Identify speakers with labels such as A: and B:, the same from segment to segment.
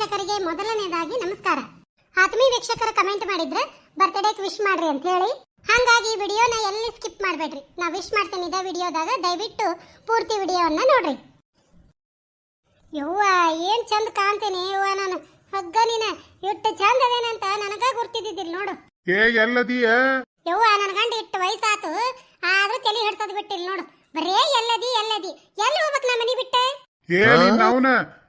A: ವೀಕ್ಷಕರಿಗೆ ಮೊದಲನೇದಾಗಿ ನಮಸ್ಕಾರ. ಆತ್ಮೀಯ ವೀಕ್ಷಕರು ಕಮೆಂಟ್ ಮಾಡಿದ್ರೆ ಬರ್ತ್ಡೇಕ್ ವಿಶ್ ಮಾಡ್ರಿ ಅಂತ ಹೇಳಿ. ಹಾಗಾಗಿ ವಿಡಿಯೋನ ಎಲ್ಲಿ ಸ್ಕಿಪ್ ಮಾಡಬೇಡ್ರಿ? ನಾ ವಿಶ್ ಮಾಡ್ತೀನಿ ಇದೇ ವಿಡಿಯೋದಾಗ ದಯವಿಟ್ಟು ಪೂರ್ತಿ ವಿಡಿಯೋವನ್ನ ನೋಡ್ರಿ. ಯವ್ವ ಏನ್ ಚಂದ ಕಾಣ್ತೇನೆ ಯವ್ವ ನಾನು. ಹಗ್ಗ ನೀನ ಇಟ್ಟು ಚಂದ ಅದೇನಂತ ನನಗ ಗುರ್ತಿದ್ದಿದ್ದಿಲ್ಲ ನೋಡು.
B: ಏ ಎಲ್ಲದೀಯ?
A: ಯವ್ವ ನನ್ನ ಗಂಡ ಇಟ್ಟು ವಯಸ್ಸಾತು ಆದ್ರೂ ತಲೆ ಹಿಡ್ಸೋದು ಬಿಟ್ಟಿಲ್ಲ ನೋಡು. ಬರೇ ಎಲ್ಲದಿ ಎಲ್ಲದಿ. ಎಲ್ಲಿ ಹೋಗ್ಬೇಕು ನಮ್ಮ ಮನಿ ಬಿಟ್ಟೆ?
B: ಏ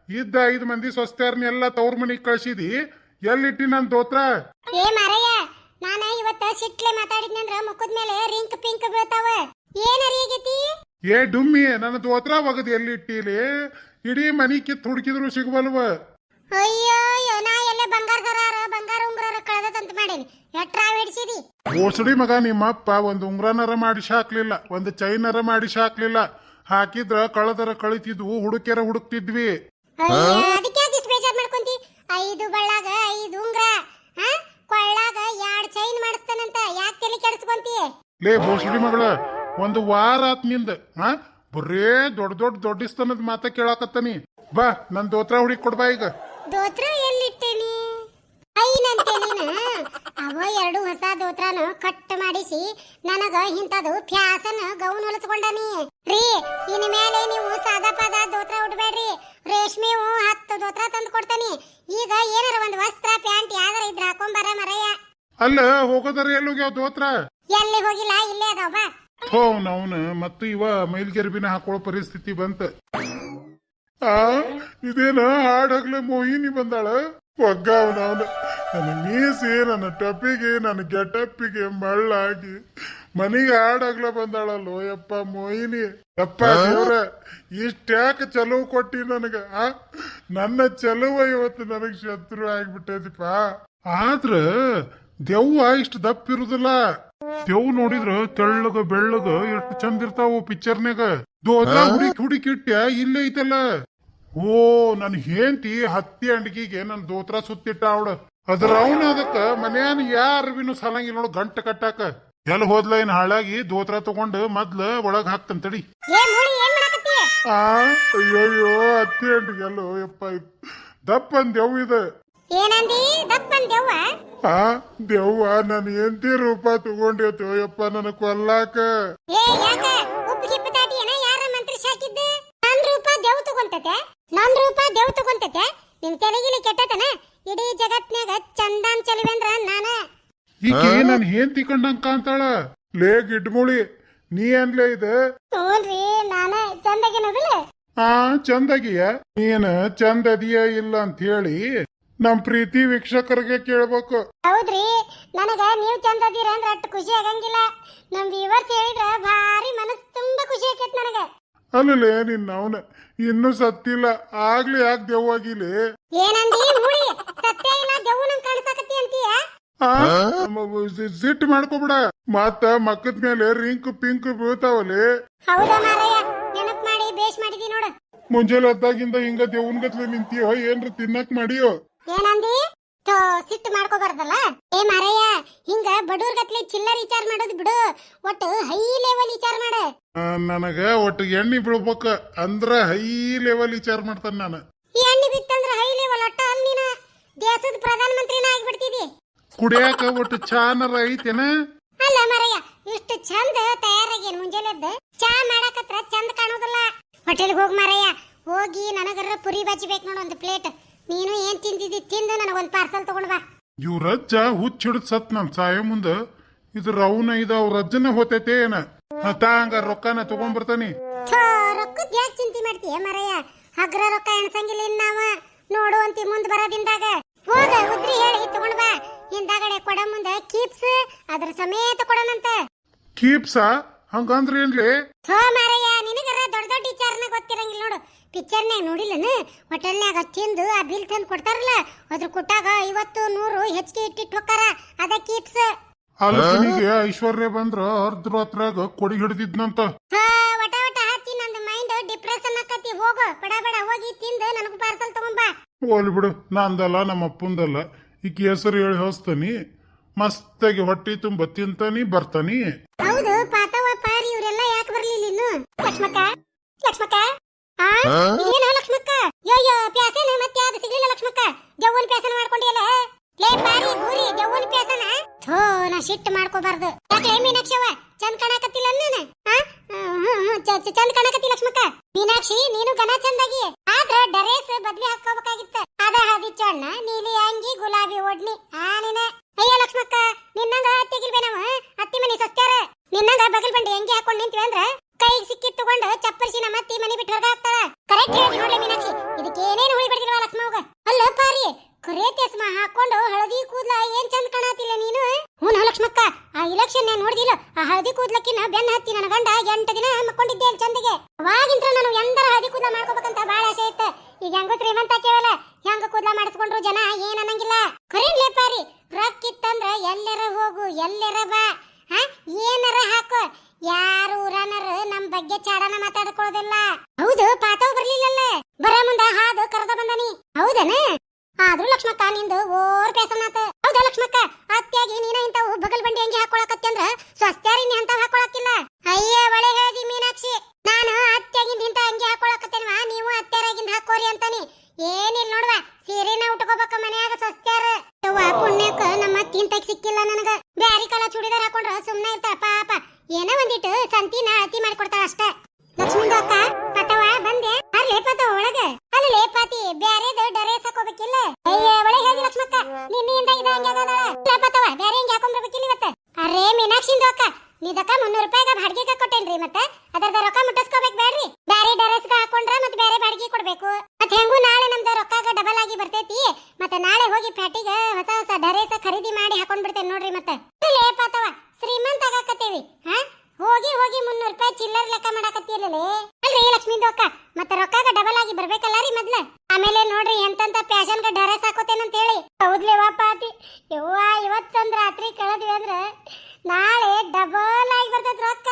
B: ಇದ್ದ ಐದು ಮಂದಿ ಸ್ವಸ್ಥರ್ನೆಲ್ಲ ತವ್ರ ಮನಿಗ್ ಕಳ್ಸಿದಿ. ಎಲ್ಲಿಟ್ಟಿ ನನ್ ದೋತ್ರ?
A: ಏ ಮಾರಯ್ಯ ನಾನ ಇವತ್ತ ಸಿಟ್ಲೆ ಮಾತಾಡಿದ್ನಂದ್ರ ಮುಖದ ಮೇಲೆ ರಿಂಕ್ ಪಿಂಕ್ ಬೀಳ್ತಾವ. ಏನ
B: ಏ ಡುಮ್ಮಿ ನನ್ನ ದೋತ್ರ ಒಗದ್ ಎಲ್ಲಿಟ್ಟಿಲಿ? ಇಡೀ ಮನಿ ಕಿತ್ ಹುಡುಕಿದ್ರು ಸಿಗಬಲ್ವ
A: ಅಯ್ಯೋ ನಾ ಎಲ್ಲ ಬಂಗಾರ ಸರಾರ ಬಂಗಾರ ಉಂಗ್ರಾರ ಕಳೆದಂತ ಮಾಡೇನಿ. ಎಟ್ರಾ ಹಿಡ್ಸಿದಿ?
B: ಓಸಡಿ ಮಗ ನಿಮ್ಮಪ್ಪ ಒಂದು ಉಂಗ್ರನರ ಮಾಡಿಸಿ ಹಾಕ್ಲಿಲ್ಲ ಒಂದು ಚೈನರ ಮಾಡಿಸಿ ಹಾಕ್ಲಿಲ್ಲ ಹಾಕಿದ್ರ ಕಳದರ ಕಳಿತಿದ್ವು ಹುಡುಕ್ಯರ ಹುಡುಕ್ತಿದ್ವಿ.
A: ಅದಕ್ಕೆ ಇಷ್ಟು ಬೇಜಾರ್ ಮಾಡ್ಕೊಂತಿ? ಐದು ಬಳ್ಳಾಗ ಐದು ಉಂಗ್ರ ಹಾ? ಕೊಳ್ಳಾಗ ಎರಡ್ ಚೈನ್ ಮಾಡಿಸ್ತಾನಂತ ಯಾಕೆ ತಲೆ ಕೆಡಿಸ್ಕೊಂತಿ?
B: ಲೇ ಬೋಸಡಿ ಮಗಳ ಒಂದು ವಾರ ಆತ್ನಿಂದ ಹಾ? ಬರೇ ದೊಡ್ಡ ದೊಡ್ಡ ದೊಡ್ಡಿಸ್ತನದ ಮಾತ ಕೇಳಾಕತ್ತನಿ. ಬಾ ನನ್ ದೋತ್ರ ಹುಡಿ ಕೊಡ್ಬಾ ಈಗ.
A: ದೋತ್ರ ಅವ ಎರಡು ಹೊಸ ದೋತ್ರನ ಕಟ್ ಮಾಡಿಸಿ ನನಗ ಇಂಥದು ಫ್ಯಾಸನ್ ಗೌನ್ ಹೊಲಿಸ್ಕೊಂಡನಿ ರೀ ಇನ್ ಮೇಲೆ ನೀವು ಸಾದಾ ಪಾದ ದೋತ್ರ ಉಡ್ಬೇಡ್ರಿ ರೇಷ್ಮೆ ಹೂ ಹತ್ತು ದೋತ್ರ ತಂದು ಕೊಡ್ತಾನಿ. ಈಗ ಏನಾರ ಒಂದು ವಸ್ತ್ರ ಪ್ಯಾಂಟ್ ಯಾವ್ದಾರ ಇದ್ರ ಹಾಕೊಂಬರ ಮರಯ್ಯ.
B: ಅಲ್ಲ ಹೋಗೋದರ ಎಲ್ಲಿ ದೋತ್ರ?
A: ಎಲ್ಲಿ ಹೋಗಿಲ್ಲ ಇಲ್ಲೇ ಅದಾವ. ಬಾ
B: ಥೋ ಅವನ ಮತ್ತು ಇವ ಮೈಲ್ಗೆರ್ಬಿನ ಹಾಕೊಳ್ಳೋ ಪರಿಸ್ಥಿತಿ ಬಂತ. ಆ ಇದೇನ ಹಾಡಾಗ್ಲೆ ಮೋಹಿನಿ ಬಂದಾಳ? ಒಗ್ಗ ಅವನವನ ನನ್ನ ಮೀಸಿ ನನ್ನ ಟಪ್ಪಿಗೆ ನನ್ನ ಗೆಟಪ್ಪಿಗೆ ಮಳ್ಳಾಗಿ. ಮನೆಗೆ ಹಾಡಾಗ್ಲ ಬಂದಾಳಲ್ಲೋ ಯಪ್ಪ ಮೋಹಿನಿ. ಯಪ್ಪ ದೇವ್ರ ಇಷ್ಟ್ಯಾಕ ಚಲುವು ಕೊಟ್ಟಿ ನನಗ ಆ? ನನ್ನ ಚಲುವ ಇವತ್ತು ನನಗೆ ಶತ್ರು ಆಗ್ಬಿಟ್ಟೈತಿಪ್ಪ. ಆದ್ರ ದೆವ್ವ ಇಷ್ಟು ದಪ್ಪ ಇರುದಿಲ್ಲ ದೆವ್ ನೋಡಿದ್ರ ತೆಳ್ಳಗ ಬೆಳ್ಳಗ ಎಷ್ಟು ಚಂದ ಇರ್ತಾವು ಪಿಕ್ಚರ್ನ್ಯಾಗ. ದೋದ ಹುಡುಕಿ ಹುಡುಕಿಟ್ಟ ಇಲ್ಲೇ ಐತಲ್ಲ. ಓ ನನ್ ಹೇಂತಿ ಹತ್ತಿ ಅಂಡಿಗೆ ನನ್ ದೋತ್ರ ಸುತ್ತಿಟ್ಟ ಅವಳ. ಅದ್ರ ಅವನ ಅದಕ್ಕ ಮನ್ಯಾನ ಯಾರವಿನು ಸಾಲಂಗಿಲ್ಲ ನೋಡು ಗಂಟ ಕಟ್ಟಾಕ. ಎಲ್ಲಿ ಹೋದ್ಲ ಏನ್ ಹಾಳಾಗಿ ದೋತ್ರ ತಗೊಂಡ್ ಮೊದ್ಲ ಒಳಗ್ ಹಾಕ್ತನ್ ತಡಿ. ಆ ಅಯ್ಯಯ್ಯೋ ಹತ್ತಿ ಅಂಡಿಗೆಲ್ಲೋ ಯಪ್ಪ ದಪ್ಪ ದಪ್ಪನ್ ದೆವ್ ಇದೆ ಆ ದೆವ್ವ ನನ್ ಎಂತಿ ರೂಪ ತಗೊಂಡೇತು ಯಪ್ಪ ನನ್ ಕೊಲ್ಲಾಕ.
A: ನನ್ ರೂಪ ದೇವ್ ತಗೊಂತತೆ. ನಿನ್ ತೆಲಗಿಲಿ ಕೆಟ್ಟತನ? ಇಡೀ ಜಗತ್ನ್ಯಾಗ ಚಂದಾನ್ ಚಲಿವೆಂದ್ರ ನಾನ.
B: ಈಗ ನನ್ ಹೆಂಡತಿ ಕಂಡಂಗ್ ಕಾಂತಾಳ ಲೇ ಗಿಡ್ಮುಳಿ ನೀ ಅನ್ಲೇ ಇದೆ?
A: ತೋಲ್ರಿ ನಾನ ಚಂದಾಗಿನದಿಲ್ಲ
B: ಆ ಚಂದಗಿಯ? ನೀನ್ ಚಂದ ಅದಿಯ ಇಲ್ಲ ಅಂತ ಹೇಳಿ ನಮ್ ಪ್ರೀತಿ ವೀಕ್ಷಕರಿಗೆ ಕೇಳ್ಬೇಕು.
A: ಹೌದ್ರಿ ನನಗ ನೀವ್ ಚಂದ ಅದೀರ ಅಂದ್ರ ಅಷ್ಟು ಖುಷಿ ಆಗಂಗಿಲ್ಲ. ನಮ್ ವ್ಯೂವರ್ಸ್ ಹೇಳಿದ್ರ ಭಾರಿ ಮನಸ್ ತುಂಬಾ ಖುಷಿ ಆಕೈತ್ ನನಗ.
B: ಅಲ್ಲಲೇ ನಿನ್ನ ಅವನ ಇನ್ನೂ ಸತ್ತಿಲ್ಲ. ಆಗ್ಲಿ ಯಾಕೆ ದೆವ್ವಾಗಿಲಿ
A: ಏನಂದಿ ಮೂಳಿ ಸತ್ಯ ಇಲ್ಲ ಕಾಣಿಸಾಕತ್ತಿ ಅಂತೀಯ?
B: ಸಿಟ್ಟು ಮಾಡ್ಕೊಬಿಡ. ಮತ್ತ ಮಕ್ಕದ ಮೇಲೆ ರಿಂಕ್ ಪಿಂಕ್ ಬೀಳ್ತಾವಲ್ಲಿ.
A: ಹೌದಾ ಮಾರಯ್ಯ? ನೆನಪ್ ಮಾಡಿ ಬೇಷ್ ಮಾಡಿದಿ ನೋಡು.
B: ಮುಂಜಾನೆ ಹೊತ್ತಾಗಿಂದ ಹಿಂಗ ದೇವನ್ ಗತ್ಲೆ ನಿಂತೀಯೋ ಏನ್ರ ತಿನ್ನಕ್ ಮಾಡಿಯೋ?
A: ಏನಂದಿ? ತೋ ಸಿಟ್ಟು ಮಾಡ್ಕೋಬಾರ್ದಲ್ಲ? ಏ ಮಾರಯ್ಯ ಹಿಂಗ ಬಡವ್ರ ಗತ್ಲೆ ಚಿಲ್ಲರ್ ವಿಚಾರ ಮಾಡೋದ್ ಬಿಡು. ಒಟ್ಟು ಹೈ ಲೆವೆಲ್ ವಿಚಾರ ಮಾಡ.
B: ನನಗ ಒಟ್ಟು ಎಣ್ಣಿ ಬೀಳ್ಬೇಕ ಅಂದ್ರ ಹೈ ಲೆವೆಲ್ ವಿಚಾರ ಮಾಡ್ತಾನ ನಾನು
A: ಈ ಎಣ್ಣೆ ಬಿತ್ತಂದ್ರ ಹೈ ಲೆವೆಲ್ ಒಟ್ಟ ಅಲ್ಲಿ ನೀನ ದೇಶದ ಪ್ರಧಾನ ಮಂತ್ರಿನ ಆಗ್ಬಿಡ್ತಿದಿ.
B: ಕುಡಿಯಾಕ ಒಟ್ಟು ಚಾನರ ಐತೆನ
A: ಅಲ್ಲ ಮರಯ್ಯ ಇಷ್ಟು ಚಂದ ತಯಾರಾಗಿ ಮುಂಜಾನೆದ್ದು. ಚಾ ಮಾಡಾಕತ್ರ ಚಂದ ಕಾಣೋದಿಲ್ಲ. ಹೋಟೆಲ್ಗೆ ಹೋಗಿ ಮರಯ್ಯ ಹೋಗಿ ನನಗರ ಪುರಿ ಬಜ್ಜಿ ಬೇಕು ನೋಡು ಒಂದು ಪ್ಲೇಟ್. ನೀನು ಏನ್ ತಿಂದಿದ್ದಿ ತಿಂದು ನನಗೊಂದು ಪಾರ್ಸಲ್ ತಗೊಂಡ್ ಬಾ.
B: ಇವ್ ರಜ್ಜ ಹುಚ್ಚಿಡ್ದ್ ಸತ್ ನಮ್ ಸಾಯ ಮುಂದ. ಇದು ರೌನ ಇದು ಅವ್ರ ರಜ್ಜನ ಹೋತೈತೆ ಏನ? ತಾ ಹಂಗ ರೊಕ್ಕನ ತಗೊಂಡ್ಬರ್ತಾನಿ
A: ರೊಕ್ಕದ ಯಾಕೆ ಚಿಂತೆ ಮಾಡ್ತೀಯ ಮರಯ್ಯ ಹಗ್ರ ರೊಕ್ಕ ಎಣ್ಸಂಗಿಲ್ಲ ಇನ್ನಾವ ನೋಡು ಅಂತಿ ಮುಂದ್ ಬರೋದಿಂದಾಗ. ಹೋಗ ಉದ್ರಿ ಹೇಳಿ ತಗೊಂಡ್ ಬಾ ಹಿಂದಾಗಡೆ ಕೊಡ ಮುಂದ ಕೀಪ್ಸ್ ಅದ್ರ ಸಮೇತ ಕೊಡನಂತ.
B: ಕೀಪ್ಸ್ ಹಂಗಂದ್ರೆ ಏನ್ಲಿ?
A: ಹೋ ಮಾರಯ್ಯ ನಿನಗರ ದೊಡ್ಡ ದೊಡ್ಡ ವಿಚಾರನ ಗೊತ್ತಿರಂಗಿಲ್ಲ ನೋಡು. ಪಿಕ್ಚರ್ನ್ಯಾಗ ನೋಡಿಲ್ಲನ? ಹೋಟೆಲ್ನ್ಯಾಗ ತಿಂದು ಆ ಬಿಲ್ ತಂದು ಕೊಡ್ತಾರಲ್ಲ ಅದ್ರ ಕೊಟ್ಟಾಗ ಐವತ್ತು ನೂರು ಹೆಚ್ಚಿಗೆ ಇಟ್ಟಿಟ್ಟು ಹೋಕಾರ ಅದ ಕೀಪ್ಸ್
B: ಅಲ್ಲಿಗೆ ಐಶ್ವರ್ಯ ಬಂದ್ರ ಅರ್ಧ ರಾತ್ರಾಗ ಕೊಡಿ ಹಿಡಿದಿದ್ನಂತ.
A: ಹಾ ವಟ ವಟ ಹಚ್ಚಿ ನಂದು ಮೈಂಡ್ ಡಿಪ್ರೆಷನ್ ಆಕತಿ. ಹೋಗು ಬಡ ಬಡ ಹೋಗಿ ತಿಂದು ನನಗೂ ಪಾರ್ಸಲ್ ತಗೊಂಬಾ
B: ಹೋಗ್ಲಿ ಬಿಡು ನಂದಲ್ಲ ನಮ್ಮ ಅಪ್ಪಂದಲ್ಲ ಈಕಿ ಹೆಸರು ಹೇಳಿ ಹೊಸ್ತಾನಿ. ಮಸ್ತಾಗಿ ಹೊಟ್ಟಿ ತುಂಬ ತಿಂತಾನಿ ಬರ್ತಾನಿ.
A: ಹೌದು ಪಾತವ ಪಾರಿ ಇವರೆಲ್ಲ ಯಾಕೆ ಬರ್ಲಿಲ್ಲ ಇನ್ನು? ಲಕ್ಷ್ಮಕ್ಕ ಲಕ್ಷ್ಮಕ್ಕ? ಆ? ಏನೋ ಲಕ್ಷ್ಮಕ್ಕ? ಯೋಯ್ಯೋ ಪ್ಯಾಸನ ಮತ್ತೆ ಯಾವ್ದು ಸಿಗ್ಲಿಲ್ಲ ಲಕ್ಷ್ಮಕ್ಕ? ಜವ್ವನ್ ಪ್ಯಾಸನ ಮಾಡ್ಕೊಂಡಿಯಲ್ಲ? ಲೇ ಪಾರಿ ಗುರಿ ದೆವ್ವನ್ ಪ್ಯಾಸನ? ಥೋ, ನಾ ಶಿಟ್ ಮಾಡ್ಕೋಬಾರ್ದು. ಮೀನಾಕ್ಷವ ಚಂದ ಕಾಣಕತ್ತಿಲ್ಲ ನೀನು? ಚಂದ್ ಕಾಣಕತ್ತಿ ಲಕ್ಷ್ಮಕ್ಕ. ಮೀನಾಕ್ಷಿ, ನೀನು ಗನ ಚಂದಾಗಿ. ಆದ್ರ ಡ್ರೆಸ್ ಬದ್ಲಿ ಹಾಕೋಬೇಕಾಗಿತ್ತ ಅದ ಹದಿ ಚಣ್ಣ ನೀಲಿ ಅಂಗಿ, ಗುಲಾಬಿ ಒಡ್ನಿ. ಆ, ನೀನ. ಅಯ್ಯ ಲಕ್ಷ್ಮಕ್ಕ, ನಿನ್ನಂಗ ನಾವು ಅತ್ತಿ ಮನೆ ಸಸ್ತ್ಯಾರ. ನಿನ್ನಂಗ ಬಗಲ್ ಬಂಡಿ ಅಂಗಿ ಹಾಕೊಂಡ್ ನಿಂತ್ವಿ ಅಂದ್ರ ಕೈಗೆ ಸಿಕ್ಕಿ ತಗೊಂಡು ಚಪ್ಪರಿಸಿ ನಮ್ಮ ಅತ್ತಿ ಮನಿ ಬಿಟ್ಟು ಹೊರಗ ಹಾಕ್ತಾಳ ಕರೆಕ್ಟ್ ಹೇಳಿ ನೋಡ್ಲಿ ಮೀನಾಕ್ಷಿ ಇದಕ್ಕೆ ಏನೇನು ಹುಳಿ ಬಿಡ್ದಿಲ್ವಾ ಲಕ್ಷ್ಮವ್ಗ ಅಲ್ಲ ಪಾರಿ ಕರೆ ತೆಸ್ಮ ಹಾಕೊಂಡು ಹಳದಿ ಕೂದ್ಲ ಏನ್ ಚಂದ ಕಾಣತಿಲ್ಲ ನೀನು ಹ್ಞೂ ಲಕ್ಷ್ಮಕ್ಕ ಆ ಇಲೆಕ್ಷನ್ ನೋಡ್ದಿಲ್ಲ ಆ ಹಳದಿ ಕೂದ್ಲಕ್ಕಿನ ಬೆನ್ನ ಹತ್ತಿ ನನ್ನ ಗಂಡ ಎಂಟು ದಿನ ಮಕ್ಕೊಂಡಿದ್ದೆ ಅಲ್ಲಿ ಚಂದಗೆ ಅವಾಗಿಂತ್ರ ನಾನು ಎಂದರ ಹಳದಿ ಕೂದ್ಲ ಮಾಡ್ಕೋಬೇಕಂತ ಬಾಳ ಆಸೆ ಇತ್ತು ಈಗ ಹೆಂಗೋ ಶ್ರೀಮಂತ ಕೇವಲ ಹೆಂಗ ಕೂದ್ಲ ಮಾಡಿಸ್ಕೊಂಡ್ರು ಜನ, ಏನ್ ಅನ್ನಂಗಿಲ್ಲ. ಕರೀನ್ಲೇ ಪಾರಿ ರೊಕ್ಕಿತ್ತಂದ್ರ ಎಲ್ಲರ ಹೋಗು, ಎಲ್ಲರ ಬಾ. ಹಾ, ಏನರ ಹಾಕು. ಯಾರು ಊರನರ ನಮ್ ಬಗ್ಗೆ ಚಾಡನ ಮಾತಾಡ್ಕೊಳ್ಳೋದಿಲ್ಲ. ಹೌದು ಪಾತ ಬರ್ಲಿಲ್ಲ ಬರ ಮುಂದ ಹಾದು ಕರೆದ ಬಂದನಿ. ಹೌದನ? ಆದ್ರೂ ಲಕ್ಷ್ಮಕ್ಕ, ನಿಂದು ಓರ್ ಪೇಸನಾತ ಹೌದಾ ಲಕ್ಷ್ಮಕ್ಕ? ಅತ್ಯಾಗಿ ನೀನ ಇಂತಾವು ಬಗಲ್ ಬಂಡಿ ಅಂಗಿ ಹಾಕೊಳಕತ್ತಿ ಅಂದ್ರ ಸ್ವಸ್ತ್ಯಾರಿ ನೀ ಅಂತಾವ್ ಹಾಕೊಳಕಿಲ್ಲ. ಅಯ್ಯ ಒಳೆ ಹೇಳದಿ ಮೀನಾಕ್ಷಿ. ನಾನು ಅತ್ಯಾಗಿಂದ ಅಕ್ಕ ನೀದಕ್ಕ ಮುನ್ನೂರು ರೂಪಾಯಿಗ ಬಾಡಿಗೆಗೆ ಕೊಟ್ಟೇನ್ರಿ ಮತ್ತೆ? ಅದರದ ರೊಕ್ಕ ಮುಟ್ಟಿಸ್ಕೋಬೇಕು ಬೇಡ್ರಿ. ಬೇರೆ ಡರೇಸ್ಗ ಹಾಕೊಂಡ್ರ ಮತ್ತೆ ಬೇರೆ ಬಾಡಿಗೆ ಕೊಡ್ಬೇಕು. ಮತ್ತೆ ಹೆಂಗೂ ನಾಳೆ ನಮ್ದು ರೊಕ್ಕಾಗ ಡಬಲ್ ಆಗಿ ಬರ್ತೈತಿ. ಮತ್ತೆ ನಾಳೆ ಹೋಗಿ ಪ್ಯಾಟಿಗೆ ಹೊಸ ಹೊಸ ಡ್ರೆಸ್ ಖರೀದಿ ಮಾಡಿ ಹಾಕೊಂಡ್ ಬಿಡ್ತೇನೆ ನೋಡ್ರಿ ಮತ್ತೆ. ಆತವ ಶ್ರೀಮಂತ ಆಗಾಕತ್ತೇವಿ, ಹಾ? ಹೋಗಿ ಹೋಗಿ ಮುನ್ನೂರು ರೂಪಾಯಿ ಚಿಲ್ಲರ್ ಲೆಕ್ಕ ಮಾಡಾಕತ್ತಿರ್ಲೇ ಅಲ್ರಿ ಲಕ್ಷ್ಮೀ ಅಕ್ಕ, ಮತ್ತೆ ರೊಕ್ಕಾಗ ಡಬಲ್ ಆಗಿ ಬರ್ಬೇಕಲ್ಲ ರೀ ಮೊದ್ಲ? ಆಮೇಲೆ ನೋಡ್ರಿ ಎಂತಂತ ಪ್ಯಾಶನ್ಗ ಡ್ರೆಸ್ ಹಾಕೋತೇನಂತ ಹೇಳಿ ಹೌದ್ಲಿ ಪಾತಿ ಯವ್ವ ಇವತ್ತಂದ್ರ ರಾತ್ರಿ ಕಳೆದ್ವಿ ಅಂದ್ರ ನಾಳೆ ಡಬಲ್ ಆಗಿ ಬರ್ತೈತಿ ರೊಕ್ಕ.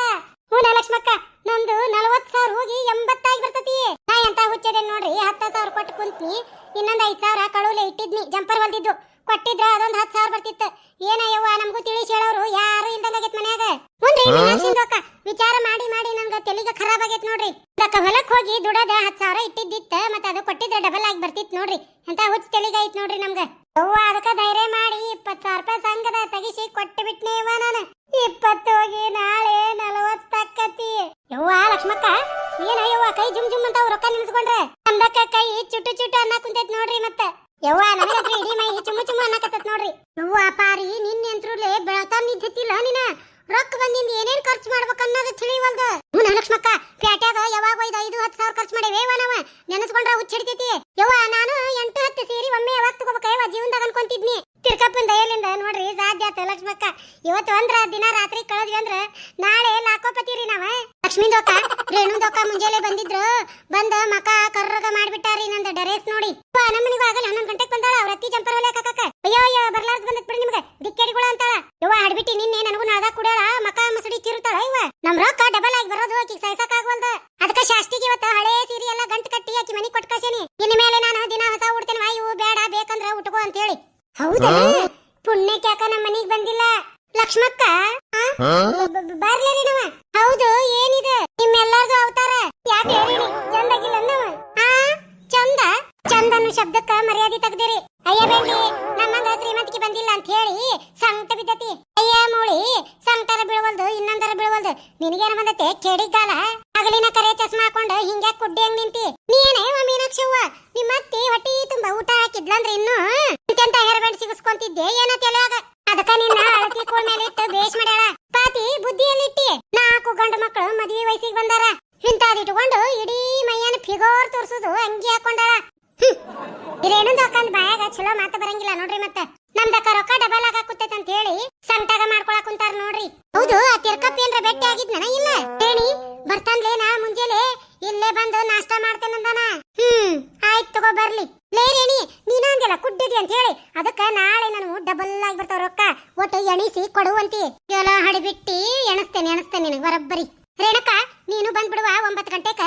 A: ಹ್ಞೂ ಲಕ್ಷ್ಮಕ್ಕ, ನಂದು ನಲವತ್ ಸಾವಿರ ಹೋಗಿ ಎಂಬತ್ತಾಗಿ ಬರ್ತತಿ. ನಾ ಎಂತ ಹುಚ್ಚದೆ ನೋಡ್ರಿ ಹತ್ತ ಸಾವಿರ ಕೊಟ್ಟು ಕುಂತ್ನಿ, ಇನ್ನೊಂದ್ ಐದ್ ಸಾವಿರ ಕಳುಲೆ ಇಟ್ಟಿದ್ನಿ, ಜಂಪರ್ ಹೊಲ್ದಿದ್ದು. ಕೊಟ್ಟಿದ್ರ ಅದೊಂದ್ ಹತ್ತು ಸಾವಿರ ಬರ್ತಿತ್ತು. ಏನ ಯವ್ವ ನಮಗೂ ತಿಳಿಸಿ ಹೇಳೋರು. ಯಾರು ಇಲ್ದಂಗಾಗೈತ್ ಮನ್ಯಾಗ? ಹುನ್ರಿ ವಿಚಾರ ಮಾಡಿ ಮಾಡಿ ನಂಗ ತೆಲಿಗೆ ಖರಾಬ್ ಆಗೈತ್ ನೋಡ್ರಿ. ಅದಕ್ಕ ಹೊಲಕ್ ಹೋಗಿ ದುಡದ ಹತ್ ಸಾವಿರ ಇಟ್ಟಿದ್ದಿತ್ತ ಮತ್ತ ಅದು ಕೊಟ್ಟಿದ್ರೆ ಡಬಲ್ ಆಗಿ ಬರ್ತಿತ್ತು ನೋಡ್ರಿ. ಅಂತ ಹುಚ್ಚ ತೆಲಿಗೆ ಐತ್ ನೋಡ್ರಿ ನಮ್ಗ. ಅವ್ವ ಅದಕ್ಕ ಧೈರ್ಯ ಮಾಡಿ ಇಪ್ಪತ್ತು ಸಾವಿರ ರೂಪಾಯಿ ಸಂಘದ ತೆಗಿಸಿ ಕೊಟ್ಟು ಬಿಟ್ನೆ ಇವ ನಾನು. ಇಪ್ಪತ್ತು ಹೋಗಿ ನಾಳೆ ನಲವತ್ತಕ್ಕತಿ. ಯವ್ವ ಲಕ್ಷ್ಮಕ್ಕ ಏನ ಯವ್ವ ಕೈ ಜುಮ್ ಜುಮ್ ಅಂತ ರೊಕ್ಕ ನಿಲ್ಸ್ಕೊಂಡ್ರೆ? ಅಂದಕ್ಕ ಕೈ ಚುಟ್ಟು ಚುಟ್ಟು ಅನ್ನ ಕುಂತೈತ್ ನೋಡ್ರಿ ಮತ್ತ. ಯವ್ವ ನನಗತ್ರ ಇಡೀ ಮೈ ಚುಮ್ಮು ಚುಮ್ಮು ಅನ್ನಕತ್ತತ್ ನೋಡ್ರಿ. ಯವ್ವ, ಪಾರಿ, ನಿನ್ನ ಅಂತ್ರುಲೆ ಬೆಳತಾ ನಿಂತಿಲ್ಲ ನೀನ? ರೊಕ್ಕ ಬಂದಿಂದ ಏನೇನ್ ಖರ್ಚು ಮಾಡ್ಬೇಕು ಅನ್ನೋದು ತಿಳಿವಲ್ದ. ಹ್ಞೂ ಲಕ್ಷ್ಮಕ್ಕ, ಪ್ಯಾಟ್ಯಾಗ ಯಾವಾಗ ಒಯ್ದು ಐದು, ಹತ್ತು ಸಾವಿರ ಖರ್ಚು ಮಾಡಿವೇವ ನಾವ? ನೆನೆಸ್ಕೊಂಡ್ರ ಹುಚ್ಚಿಡ್ತೈತಿ ಯವ್ವ, ನಾನು ಎಂಟು, ಹತ್ತು ಸೇರಿ ಒಮ್ಮೆ ಯಾವಾಗ ಸಾಧ್ಯ ಲಕ್ಷ್ಮಕ್ಕ. ಇವತ್ತು ಒಂದ್ರ ದಿನ ರಾತ್ರಿ ಕಳೆದ್ವಿ ಅಂದ್ರ ನಾಳೆ ಲಾಕೋಪತಿ ರೀ ನಾವ. ಲಕ್ಷ್ಮೀದೊಕ್ಕ ರೇಣುದೊಕ್ಕ ಮುಂಜಾನೆ ಬಂದಿದ್ರು. ಬಂದ ಮಕ ಕರ್ರಗ ಮಾಡ್ಬಿಟ್ಟಾರಿ ನಂದ ಡ್ರೆಸ್ ನೋಡಿ. ಅವ್ವ, ನಮ್ಮ ಮನೆಗೂ ಆಗಲ್ಲ ಹನ್ನೊಂದು ಗಂಟೆಗೆ ಬಂದಾಳ ಅವ್ರ ಅತ್ತಿ ಜಂಪರ್ ಹೊಲೆ ಅಯ್ಯೋ ಅಯ್ಯೋ ಬರ್ಲಾರ್ದು ಬಂದತ್ ಬಿಡಿ ನಿಮ್ಗೆ ದಿಕ್ಕೇಡಿಗಳ ಅಂತಾಳ ಯವ್ವ ಹಾಡ್ಬಿಟ್ಟಿ ನಿನ್ನೆ ನನಗೂ ನಳದಾಗ ಕುಡಿಯಾಳ ಮಕ ಮಸಡಿ ಕಿರುತ್ತಾಳ ಇವ ನಮ್ ರೊಕ್ಕ ಡಬಲ್ ಆಗಿ ಬರೋದು ಆಕಿಗೆ ಸಹಿಸಕ್ ಆಗ್ವಲ್ದ ಅದಕ್ಕ ಶಾಸ್ತಿಗೆ ಇವತ್ತ ಹಳೆ ಸೀರೆ ಎಲ್ಲ ಗಂಟು ಕಟ್ಟಿ ಆಕಿ ಮನಿ ಕೊಟ್ಟು ಕಳ್ಸೇನಿ ಇನ್ನು ಮೇಲೆ ನಾನು ದಿನ ಹೊಸ ಉಡ್ತೇನೆ ವಾ ಇವು ಬೇಡ ಬೇಕಂದ್ರ ಉಟ್ಕೋ ಅಂತ ಹೇಳಿ ಹೌದಾ ಪುಣ್ಯಕ್ಕೆ ಯಾಕ ನಮ್ಮ ಮನಿಗ್ ಬಂದಿಲ್ಲ ಲಕ್ಷ್ಮಕ್ಕ ಆ? ಬ- ಬ- ಬರ್ಲೇರಿ ನಾವ ಹೌದು ಏನಿದೆ ನಿಮ್ಮೆಲ್ಲರದು ಅವತಾರ ಯಾಕೆ ಹೇಳಿರಿ ಚಂದಾಗಿಲ್ಲ ನಾವ ಆ ಚಂದ ಅನ್ನೋ ಶಬ್ದಕ್ಕ ಮರ್ಯಾದೆ ತೆಗ್ದಿರಿ. ಅಯ್ಯ ಬೇಡಿ ನಮ್ಮಂಗ ಶ್ರೀಮಂತಿಗೆ ಬಂದಿಲ್ಲ ಅಂತ ಹೇಳಿ ಸಂಕಟ ಬಿದ್ದತಿ. ಅಯ್ಯ ಮೂಳಿ ಸಂಕಟರ ಬೀಳವಲ್ದು, ಇನ್ನೊಂದರ ಬೀಳವಲ್ದು. ನಿನಗೇನ ಬಂದತೆ? ಕೆಡಿಗಾಲ ಹಗಲಿನ ಕರೆ ಚಸ್ಮಾ ಹಾಕೊಂಡು ಹಿಂಗ್ಯಾಕ್ ಕುಡ್ಡಿ ಹಂಗ್ ನಿಂತಿ. ನೀನೇ ಮೀನಾಕ್ಷವ್ವ ನಿಮ್ಮ ಅತ್ತಿ ಹೊಟ್ಟಿ ತುಂಬಾ ಊಟ ಹಾಕಿದ್ಲಂದ್ರ ಇನ್ನು ಎಂತೆಂತ ಹೆರಬೆಂಡ್ ಸಿಗಿಸ್ಕೊಂತಿದ್ದೆ ಏನೋ ತಲೆಯಾಗ. ಅದಕ್ಕ ನಿನ್ನ ಅಳತಿ ಕೋಲ್ ಮೇಲೆ ಇಟ್ಟು ಬೇಷ್ ಮಾಡ್ಯಾಳ. ಪಾತಿ ಬುದ್ಧಿಯಲ್ಲಿಟ್ಟಿ. ನಾಲ್ಕು ಗಂಡು ಮಕ್ಕಳು ಮದುವೆ ವಯಸ್ಸಿಗೆ ಬಂದಾರ. ಇಂತಾದಿಟ್ಟುಕೊಂಡು ಇಡೀ ಬಾಯಾಗ ಮಾತು ಬರಂಗಿಲ್ಲ ನೋಡ್ರಿ ಮತ್ತೆ. ನಮ್ದಕ್ಕ ರೊಕ್ಕ ಡಬಲ್ ಆಗ ಕೂತೈತೆ ಅಂತ ಹೇಳಿ ಸಂತಾಗ ಮಾಡ್ಕೊಳಕ್ ಕುಂತಾರ ನೋಡ್ರಿ. ಹೌದು, ಆ ತಿರ್ಕಪ್ಪ ಏನ್ರ ಭೇಟಿ ಆಗಿದ್ನ ಇಲ್ಲ? ಹೇಳಿ ಬರ್ತಾನ್ಲೇ ನಾ ಮುಂಜಾನೆ. ಇಲ್ಲೇ ಬಂದು ನಾಷ್ಟ ಮಾಡ್ತೇನಂದಾನ ಹ್ಮ್, ಆಯ್ತು ತಗೋ ಬರ್ಲಿ. ಲೇ ರೇಣಿ, ನೀನ ಅಂದಿಲ್ಲ ಕುಡ್ಡಿದಿ ಅಂತ ಹೇಳಿ. ಅದಕ್ಕ ನಾಳೆ ನಾನು ಡಬಲ್ ಆಗಿ ಬರ್ತಾವ ರೊಕ್ಕ. ಒಟ್ಟು ಎಣಿಸಿ ಕೊಡುವಂತಿ ಎಲ್ಲ ಹಡಿಬಿಟ್ಟಿ ಎಣಿಸ್ತೇನೆ ಎಣಿಸ್ತೇನೆ ನಿನಗೆ ಬರಬ್ಬರಿ. ರೇಣಕ್ಕ ನೀನು ಬಂದ್ಬಿಡುವ ಒಂಬತ್ತು ಗಂಟೆಕ.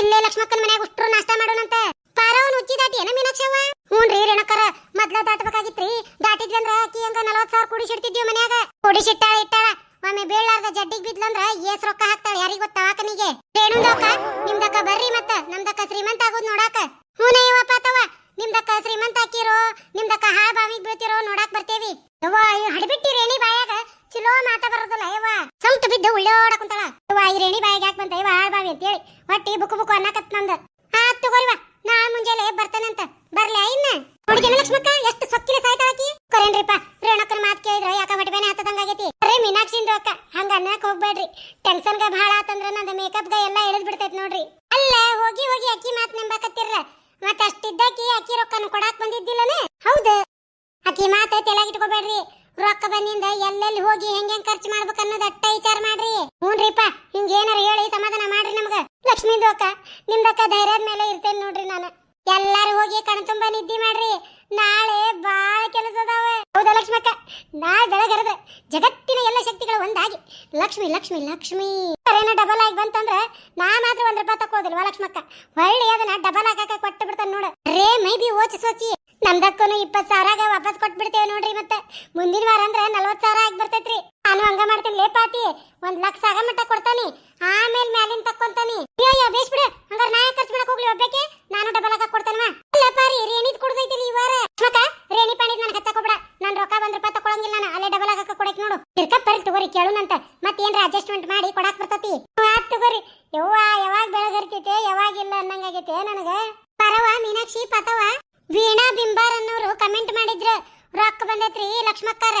A: ಇಲ್ಲೇ ಲಕ್ಷ್ಮಕ್ಕನ ಮನ್ಯಾಗ ಉಷ್ಟ್ರು ನಾಷ್ಟ ಮಾಡೋಣಂತ. ಪಾರವನ್ ಉಚ್ಚಿ ದಾಟಿ ಏನ ಮೀನಾಕ್ಷವ ಹ್ಞೂನ್ರಿ ರೇಣಕರ, ಮೊದ್ಲ ದಾಟಬೇಕಾಗಿತ್ರಿ. ದಾಟಿದ್ವಿ ಅಂದ್ರ ಅಕ್ಕಿ ಹಂಗ ನಲವತ್ತು ಸಾವಿರ ಕುಡಿಸಿಡ್ತಿದ್ವಿ ಮನ್ಯಾಗ. ಕುಡಿಸಿಟ್ಟಾಳ ಇಟ್ಟಾಳ. ಒಮ್ಮೆ ಬೀಳಾರ್ದ ಜಡ್ಡಿಗ್ ಬಿದ್ಲಂದ್ರ ಏಸ್ ರೊಕ್ಕ ಹಾಕ್ತಾಳ ಯಾರಿಗ್ ಗೊತ್ತ ಆಕನಿಗೆ ರೇಣುದಕ್ಕ, ನಿಮ್ದಕ್ಕ ಬರ್ರಿ ಮತ್ತ, ನಮ್ದಕ್ಕ ಶ್ರೀಮಂತ ಆಗೋದ್ ನೋಡಾಕ. ಹೂನ ಇವಪ್ಪ ತವ ನಿಮ್ದಕ್ಕ ಶ್ರೀಮಂತ ಹಾಕಿರೋ ನಿಮ್ದಕ್ಕ ಹಾಳ್ ಬಾವಿಗ್ ಬೀಳ್ತಿರೋ ನೋಡಾಕ್ ಬರ್ತೇವಿ ಯವ್ವ ಈ ಹಡಬಿಟ್ಟಿ ರೇಣಿ ಬಾಯಾಗ ಚಿಲೋ ಮಾತ ಬರೋದಿಲ್ಲ ಯವ್ವ ಸಂತ ಬಿದ್ದು ಉಳ್ಳೋಡ ಕುಂತಾಳ ಯವ್ವ ಈ ರೇಣಿ ಬಾಯಾಗ ಯಾಕೆ ಬಂತ ಯವ್ವ ಹಾಳ್ ಬಾವಿ ಅಂತೇಳಿ ಹೊಟ್ಟಿ ಬುಕು ಬುಕು ಅನ್ನಕತ್ ನಂದ ಆ ತಗೋರಿವ ನಾಳೆ ಮುಂಜಾನೆ ಬರ್ತಾನಂತ ಬರ್ಲಿ ಇನ್ನ ಹುಡುಗಿನ ಲಕ್ಷ್ಮಕ್ಕ ಎಷ್ಟು ಸೊಕ್ಕಿನ ಸಾಯ್ತಾಳಕಿ ಕರೇನ್ರಿಪ್ಪ ರೇಣಕ್ಕನ ಮಾತ್ ಕೇಳಿದ್ರ ಯಾಕ ಹೊಟ್ಟೆ ಬೇನೆ ಹತ್ತದಂಗಾಗೈತಿ ಅರೇ ಮೀನಾಕ್ಷಿಂದು ಅಕ್ಕ ಹಂಗ ಅನ್ನಕ್ ಹೋಗ್ಬೇಡ್ರಿ ಟೆನ್ಷನ್ಗ ಭಾಳ ಆತಂದ್ರ ಗ ಎಲ್ಲ ಇಳಿದ್ ಬಿಡ್ತೈತ್ ನೋಡ್ರಿ. ಅಲ್ಲ, ಹೋಗಿ ಹೋಗಿ ಅಕ್ಕಿ ಮಾತ್ ನಂಬಕತ್ತಿರ್ರ. ಮತ್ತ ಅಷ್ಟಿದ್ದಕ್ಕಿ ಅಕ್ಕಿ ರೊಕ್ಕನ ಕೊಡಾಕ್ ಬಂದಿದ್ದಿಲ್ಲನೆ? ಹೌದು. ಅಕ್ಕಿ ಮಾತ ತೆಲಾಗಿಟ್ಕೋಬೇಡ್ರಿ ರೊಕ್ಕ ಬಂದಿಂದ ಎಲ್ಲೆಲ್ಲಿ ಹೋಗಿ ಹೆಂಗ್ ಹೆಂಗ್ ಖರ್ಚು ಮಾಡ್ಬೇಕು ಅನ್ನೋದು ಅಟ್ಟ ವಿಚಾರ ಮಾಡ್ರಿ. ಹ್ಞೂನ್ರಿಪ್ಪ ಹಿಂಗ ಏನಾರ ಹೇಳಿ ಸಮಾಧಾನ ಮಾಡ್ರಿ ನಮ್ಗ. ಲಕ್ಷ್ಮಿ ಅಕ್ಕ ನಿಮ್ದಕ್ಕ ಧೈರ್ಯದ ಮೇಲೆ ಇರ್ತೇನೆ ನೋಡ್ರಿ ನಾನು. ಎಲ್ಲಾರು ಹೋಗಿ ಕಣ್ತುಂಬ ನಿದ್ದಿ ಮಾಡ್ರಿ. ನಾಳೆ ಬಾಳ ಕೆಲಸ ಅದಾವ. ಹೌದಾ ಲಕ್ಷ್ಮಕ್ಕ? ನಾಳೆ ಬೆಳಗರದ ಜಗತ್ತಿನ ಎಲ್ಲ ಶಕ್ತಿಗಳು ಒಂದಾಗಿ. ಲಕ್ಷ್ಮಿ ಲಕ್ಷ್ಮಿ ಲಕ್ಷ್ಮಿ. ಏನೋ ಡಬಲ್ ಆಗಿ ಬಂತಂದ್ರೆ ನಾ ಮಾತ್ರ ಒಂದ್ ರೂಪಾಯಿ ತಕೋದಿಲ್ಲ ಲಕ್ಷ್ಮಕ್ಕ? ಹೊಳ್ಳಿ ಅದನ್ನ ಡಬಲ್ ಹಾಕಾಕ ಕೊಟ್ಟು ಬಿಡ್ತಾನೆ ನೋಡು. ರೇ ಮೈ ಬಿ ಓಚಿ ಸೋಚಿ. ನಮ್ದಕ್ಕೂ ಇಪ್ಪತ್ ಸಾವಿರಾಗ ವಾಪಸ್ ಕೊಟ್ಬಿಡ್ತೇವೆ ನೋಡ್ರಿ ಮತ್ತೆ. ಮುಂದಿನ ವಾರ ಅಂದ್ರೆ ನಲ್ವತ್ ಸಾವಿರ ಆಗಿ ಬರ್ತೈತ್ರಿ. ನಾನು ಹಂಗ ಲೇ ಲೇಪಾತಿ ಒಂದ್ ಲಕ್ಷ ಆಗ ಮಟ್ಟ ಕೊಡ್ತಾನಿ. ಆಮೇಲೆ ಮ್ಯಾಲಿನ ತಕ್ಕೊಂತಾನಿ. ಅಯ್ಯೋ ಬೇಸ್ ಬಿಡು ಹಂಗಾರ ನಾ ಖರ್ಚು ಮಾಡಕ್ ಹೋಗ್ಲಿ ಒಬ್ಬಕ್ಕೆ ನಾನು ಡಬಲ್ ಹಾಕ ಕೊಡ್ತಾನವಾ ಅಲ್ಲ ಪಾರಿ ರೇಣಿದ್ ಕೊಡ್ದೈತಿರಿ ಈ ವಾರ. ಮಕ್ಕ ರೇಣಿ ಪಾಣಿದ್ ನನ್ ಹಚ್ಚಕೋಬೇಡ. ನಾನು ರೊಕ್ಕ ಒಂದ್ ರೂಪಾಯಿ ತಕೊಳಂಗಿಲ್ಲ ನಾನು. ಅಲ್ಲೇ ಡಬಲ್ ಆಗ ಕೊಡಕ್ ನೋಡು. ತಿರ್ಕ ಪರಿ ತಗೋರಿ, ಕೇಳುನಂತ. ಮತ್ತೇನ್ರ ಅಡ್ಜಸ್ಟ್ಮೆಂಟ್ ಮಾಡಿ ಕೊಡಾಕ್ ಬರ್ತತಿ ಆತ್ ತಗೋರಿ ಯವ್ವ ಯಾವಾಗ ಬೆಳಗರ್ತೈತೆ ಯಾವಾಗ ಇಲ್ಲ ಅನ್ನಂಗಾಗೈತೆ ನನಗ ಪರವ ಮೀನಾಕ್ಷಿ ಪತವ ವೀಣಾ ಬಿಂಬಾರ್ ಅನ್ನೋರು ಕಮೆಂಟ್ ಮಾಡಿದ್ರು ರೊಕ್ಕ ಬಂದೈತ್ರಿ ಲಕ್ಷ್ಮಕ್ಕರ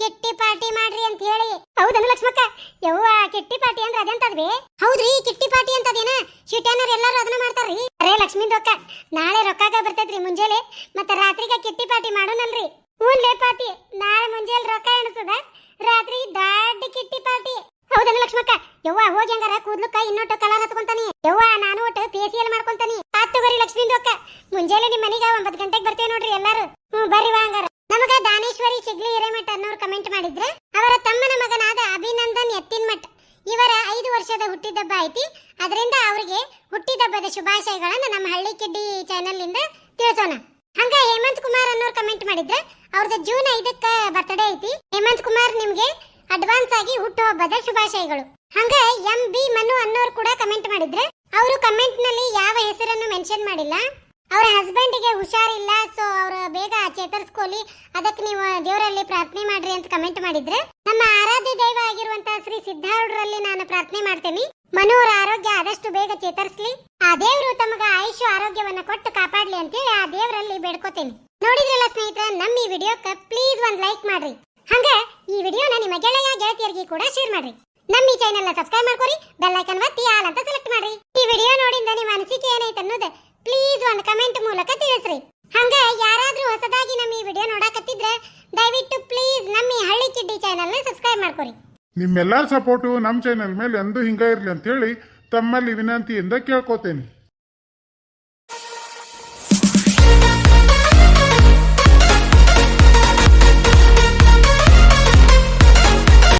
A: ಕಿಟ್ಟಿ ಪಾರ್ಟಿ ಮಾಡ್ರಿ ಅಂತ ಹೇಳಿ ಹೌದನ ಲಕ್ಷ್ಮಕ್ಕ ಯವ್ವ ಕಿಟ್ಟಿ ಪಾರ್ಟಿ ಅಂದ್ರೆ ಅದೆಂತದ್ವಿ ಹೌದ್ರಿ ಕಿಟ್ಟಿ ಪಾರ್ಟಿ ಅಂತದೇನ ಶಿಟ್ಯಾನರ್ ಎಲ್ಲಾರು ಅದನ್ನ ಮಾಡ್ತಾರ್ರಿ ಅರೇ ಲಕ್ಷ್ಮೀ ದೊಕ್ಕ ನಾಳೆ ರೊಕ್ಕಾಗ ಬರ್ತೈತ್ರಿ ಮುಂಜಾನೆ. ಮತ್ತೆ ರಾತ್ರಿಗ ಕಿಟ್ಟಿ ಪಾರ್ಟಿ ಮಾಡೋಣಲ್ರಿ ಹ್ಞೂ ಪಾತಿ, ನಾಳೆ ಮುಂಜಾನೆ ರೊಕ್ಕ ಎಣಿಸದ. ರಾತ್ರಿ ದೊಡ್ಡ ಕಿಟ್ಟಿ ಪಾರ್ಟಿ ಹೌದನ ಲಕ್ಷ್ಮಕ್ಕ? ಯವ್ವ, ಹೋಗಿ ಹಂಗಾರ ಕೂದ್ಲಕ್ಕ ಇನ್ನೊಟ್ಟು ಕಲರ್ ಹಚ್ಕೊಂತಾನಿ. ಯವ್ವ, ನಾನು ಒಟ್ಟು ಫೇಸಿಯಲ್ ಮಾಡ್ಕೊಂತಾನಿ. ಆತ್ ತಗೋರಿ ಲಕ್ಷ್ಮಿ ದೊಕ್ಕ ಮುಂಜಾನೆ ನಿಮ್ಮ ಮನೆಗೆ ಒಂಬತ್ತು ಗಂಟೆಗೆ ಬರ್ತೇವೆ ನೋಡ್ರಿ ಎಲ್ಲಾರು. ಹ್ಞೂ ಬರ್ರಿ ಹಂಗಾರ. ನಮಗ ದಾನೇಶ್ವರಿ ಸಿಗ್ಲಿ ಹಿರೇಮಠ ಅನ್ನೋರು ಕಮೆಂಟ್ ಮಾಡಿದ್ರೆ. ಅವರ ತಮ್ಮನ ಮಗನಾದ ಅಭಿನಂದನ್ ಎತ್ತಿನಮಠ್. ಇವರ ಐದು ವರ್ಷದ ಹುಟ್ಟಿದಬ್ಬ ಐತಿ. ಅದರಿಂದ ಅವರಿಗೆ ಹುಟ್ಟಿದಬ್ಬದ ಶುಭಾಶಯಗಳನ್ನು ನಮ್ಮ ಹಳ್ಳಿ ಕಿಡ್ಡಿ ಚಾನೆಲ್ ಇಂದ ತಿಳಿಸೋಣ. ಹಂಗ ಹೇಮಂತ್ ಕುಮಾರ್ ಅನ್ನೋರು ಕಮೆಂಟ್ ಮಾಡಿದ್ರೆ ಅವ್ರದ್ದು ಜೂನ್ ಐದಕ್ಕ ಬರ್ತ್ಡೇ ಐತಿ. ಹೇಮಂತ್ ಕುಮಾರ್ ನಿಮ್ಗೆ ಅಡ್ವಾನ್ಸ್ ಆಗಿ ಹುಟ್ಟುಹಬ್ಬದ ಶುಭಾಶಯಗಳು. ಹಂಗ ಎಂ ಬಿ ಮನು ಅನ್ನೋರು ಕೂಡ ಕಮೆಂಟ್ ಮಾಡಿದ್ರೆ, ಅವರು ಕಮೆಂಟ್ನಲ್ಲಿ ಯಾವ ಹೆಸರನ್ನು ಮೆನ್ಷನ್ ಮಾಡಿಲ್ಲ. ಅವರ ಹಸ್ಬೆಂಡ್ಗೆ ಹುಷಾರಿಲ್ಲ ಸೊ ಅವ್ರ ಬೇಗ ಚೇತರಿಸ್ಕೊಳ್ಳಿ, ಅದಕ್ಕೆ ನೀವು ದೇವರಲ್ಲಿ ಪ್ರಾರ್ಥನೆ ಮಾಡ್ರಿ ಅಂತ ಕಮೆಂಟ್ ಮಾಡಿದ್ರೆ, ನಮ್ಮ ಆರಾಧ್ಯ ದೈವ ಆಗಿರುವಂತಹ ಶ್ರೀ ಸಿದ್ಧಾರೂಢರಲ್ಲಿ ನಾನು ಪ್ರಾರ್ಥನೆ ಮಾಡ್ತೇನೆ. ಮನು ಅವರ ಆರೋಗ್ಯ ಆದಷ್ಟು ಬೇಗ ಚೇತರಿಸ್ಲಿ. ಆ ದೇವರು ತಮಗ ಆಯುಷ್ ಆರೋಗ್ಯವನ್ನ ಕೊಟ್ಟು ಕಾಪಾಡ್ಲಿ ಅಂತೇಳಿ ಆ ದೇವರಲ್ಲಿ ಬೇಡ್ಕೋತೇನೆ. ನೋಡಿದ್ರಲ್ಲ ಸ್ನೇಹಿತರ, ನಮ್ಮ ಈ ವಿಡಿಯೋಕ್ಕೆ ಪ್ಲೀಸ್ ಒಂದ್ ಲೈಕ್ ಮಾಡ್ರಿ. ಹಂಗ ಈ ವಿಡಿಯೋನ ನಿಮ್ಮ ಗೆಳೆಯ ಗೆಳತಿಯರಿಗೆ ಕೂಡ ಶೇರ್ ಮಾಡ್ರಿ. ನಮ್ಮ ಈ ಚಾನೆಲ್ನ ಸಬ್ಸ್ಕ್ರೈಬ್ ಮಾಡ್ಕೊರಿ ಬೆಲ್ ಐಕನ್ ಒತ್ತಿ ಆಲ್ ಅಂತ ಸೆಲೆಕ್ಟ್ ಮಾಡ್ರಿ. ಈ ವಿಡಿಯೋ ನೋಡಿಂದ ನಿಮ್ಮ ಅನಿಸಿಕೆ ಏನೈತೆ ಅನ್ನೋದು ಪ್ಲೀಸ್ ಒಂದು ಕಮೆಂಟ್ ಮೂಲಕ ತಿಳಿಸ್ರಿ ಹಂಗ ಯಾರಾದ್ರೂ ಹೊಸದಾಗಿ ನಮ್ಮ ಈ ವಿಡಿಯೋ ನೋಡಕತ್ತಿದ್ರೆ ದಯವಿಟ್ಟು ಪ್ಲೀಸ್ ನಮ್ಮ ಈ ಹಳ್ಳಿ ಕಿಡ್ಡಿ ಚಾನೆಲ್ನ ಸಬ್ಸ್ಕ್ರೈಬ್ ಮಾಡ್ಕೊರಿ
B: ನಿಮ್ಮೆಲ್ಲರ ಸಪೋರ್ಟು ನಮ್ಮ ಚಾನೆಲ್ ಮೇಲೆ ಎಂದೂ ಹಿಂಗ ಇರಲಿ ಅಂತ ಹೇಳಿ ತಮ್ಮಲ್ಲಿ ವಿನಂತಿಯಿಂದ ಕೇಳ್ಕೊತೇನೆ.